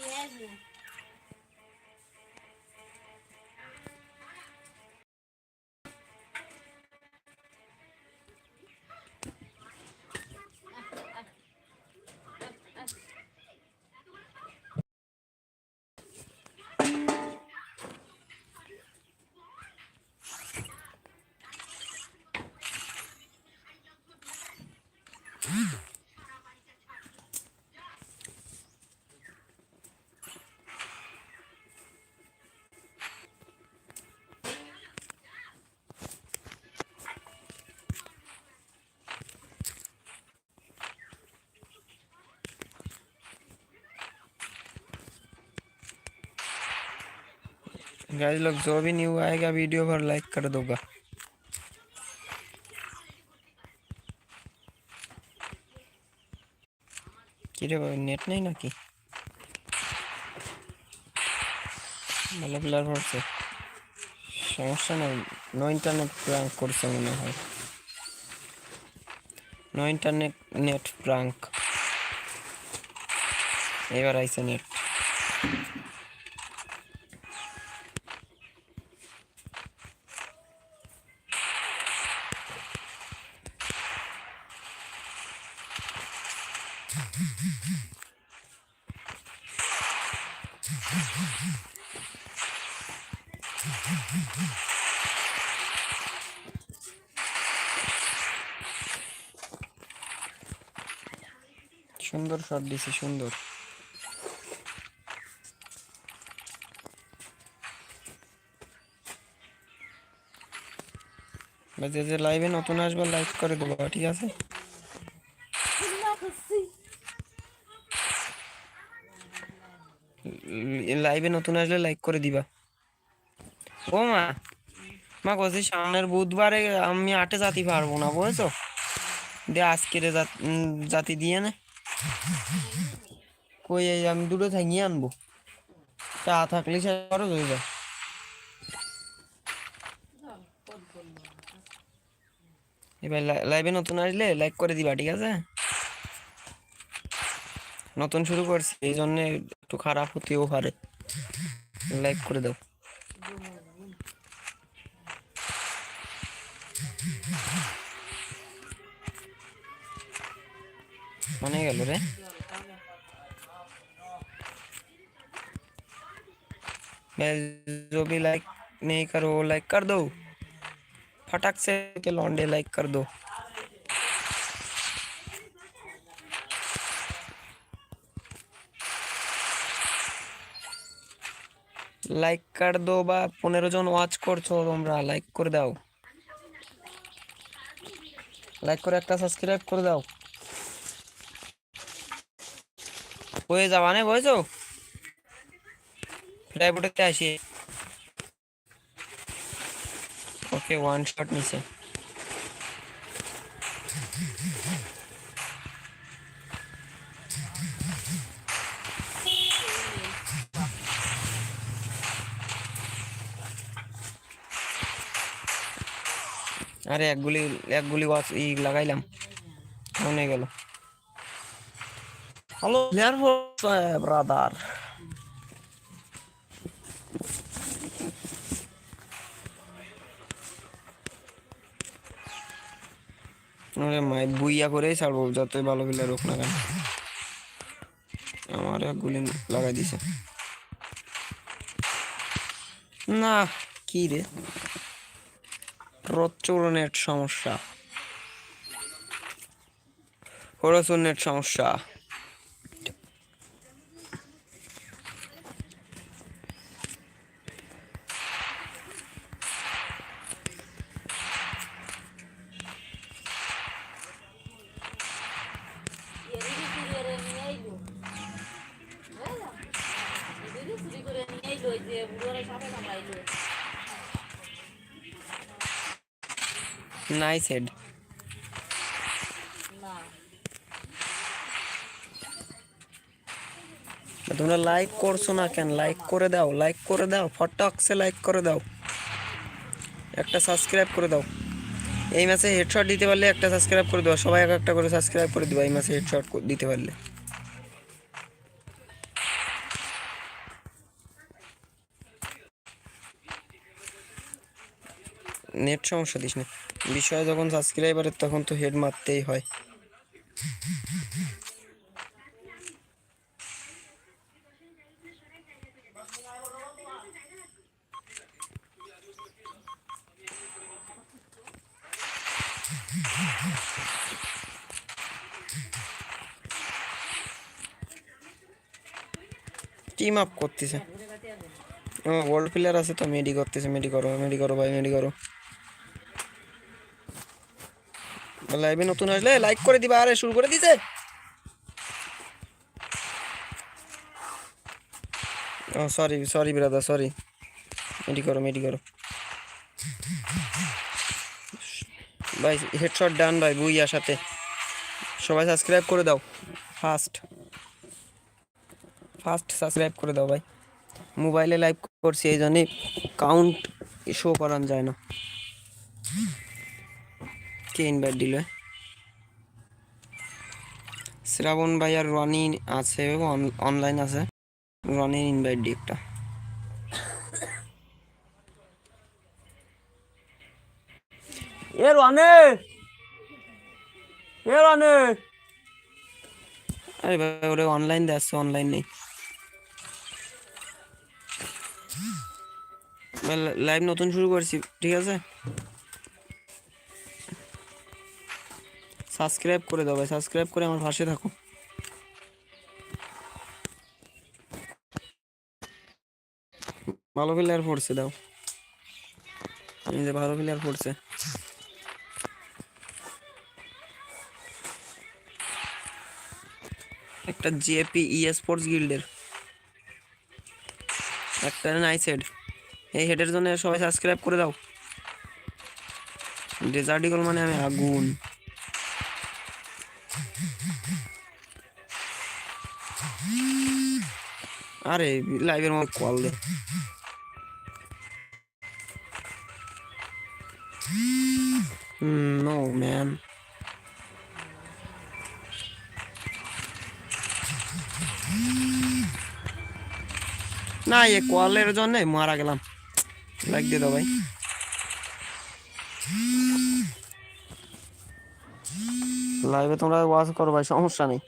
Yes. Guys लोग जो भी न्यू आएगा वीडियो पर लाइक कर दोगा কিরে ভাই নেট নেই নাকি ভালো প্লেয়ার পড়ছে সমস্যা নেই নো ইন্টারনেট প্রাঙ্ক করছে মনে হয় নো ইন্টারনেট নেট প্রাঙ্ক এবার আইছে নেট সুন্দর শট দিছে সুন্দর। যে যে লাইভে নতুন আসবে লাইক করে দেবো ঠিক আছে? লাইভে নতুন আসলে লাইক করে দিবা। ও মা মা বলছি সামনের বুধবারে আমি আটে জাতি পারব না, বুঝেছ? দে আজকের জাত- দিয়ে নে। কই আমি দুটো থাঙিয়ে আনব। চা থাকলে সে খরচ হয়ে যায়। এবার লাইভে নতুন আসলে লাইক করে দিবা, ঠিক আছে? নতুন শুরু করছি, এই জন্য একটু খারাপ হতেও পারে লাইক করে দাও মানে গেল রে मैं जो भी लाइक नहीं करो वो लाइक कर दो फटक से के लौंडे लाइक कर दो লাইক কার দো বা পনেরো জন ওয়াচ করছ তোমরা লাইক করে দাও। লাইক করে একটা সাবস্ক্রাইব করে দাও। হয়ে যাবা না বুঝছ ফ্লাইবোর্ডে আসি। ওকে ওয়ান শট নিচে। আরে এক গুলি এক গুলি ওয়াচ ই লাগাইলাম, মনে গেল। Hello brother. মাই, বুইয়া করেই ছাড়বো, যতই ভালো প্লেয়ার রোক না কেন। আমার এক গুলি লাগাই দিছে। না, কি রে? প্রচুর নেট সমস্যা। প্রচুর নেট সমস্যা। নাইস হেড তোমরা লাইক করছ না কেন? লাইক করে দাও লাইক করে দাও, ফটকসে লাইক করে দাও। একটা সাবস্ক্রাইব করে দাও। এই মাসে হেডশট দিতে পারলে একটা সাবস্ক্রাইব করে দেওয়া সবাই এক একটা করে সাবস্ক্রাইব করে দেবো এই মাসে হেডশট দিতে পারলে। নেট সমস্যা দিস না। বিষয় যখন সাবস্ক্রাইবারের তখন তো হেড মারতেই হয়। টিম আপ করতেছে। ওয়ার্ল্ড প্লেয়ার আছে তো মেডি করতেছে মেডি করো মেডি করো, ভাই মেডি করো। লাইভে নতুন আসলে লাইক করে দিবা, আরে শুরু করে দিছে। ও সরি সরি ব্রাদার সরি মেডি করো মেডি করো। ভাই হেডশট ডান ভাই বুইয়ার সাথে। সবাই সাবস্ক্রাইব করে দাও ফার্স্ট ফার্স্ট সাবস্ক্রাইব করে দাও ভাই। মোবাইলে লাইভ করছি, এই জন্যে কাউন্ট শো করান যায় না। কে ইনভাইট দিল? শ্রাবণ ভাই আর রনি আছে অনলাইন আছে। রনির ইনভাইট দি একটা এ রনে! এ রনে! আরে ভাই ওরে অনলাইন দেখছে অনলাইন নেই। লাইভ নতুন শুরু করছি ঠিক আছে? সাবস্ক্রাইব করে দাও ভাই, সাবস্ক্রাইব করে আমার পাশে থাকো। ভালো প্লেয়ার পড়ছে, দাও। আমি যে ভালো প্লেয়ার পড়ছে। একটা জিএপি ই স্পোর্টস গিল্ডের একটা নাইস হেড এই হেডের জন্য সবাই সাবস্ক্রাইব করে দাও। ডেজার্ট ইগল মানে আমি আগুন। আরে লাইভের মধ্যে কল দে। নো এ কলের জন্য মারা গেলাম। লাইক দিয়ে দাও ভাই। লাইভে তোমরা ওয়াচ করো ভাই, সমস্যা নেই।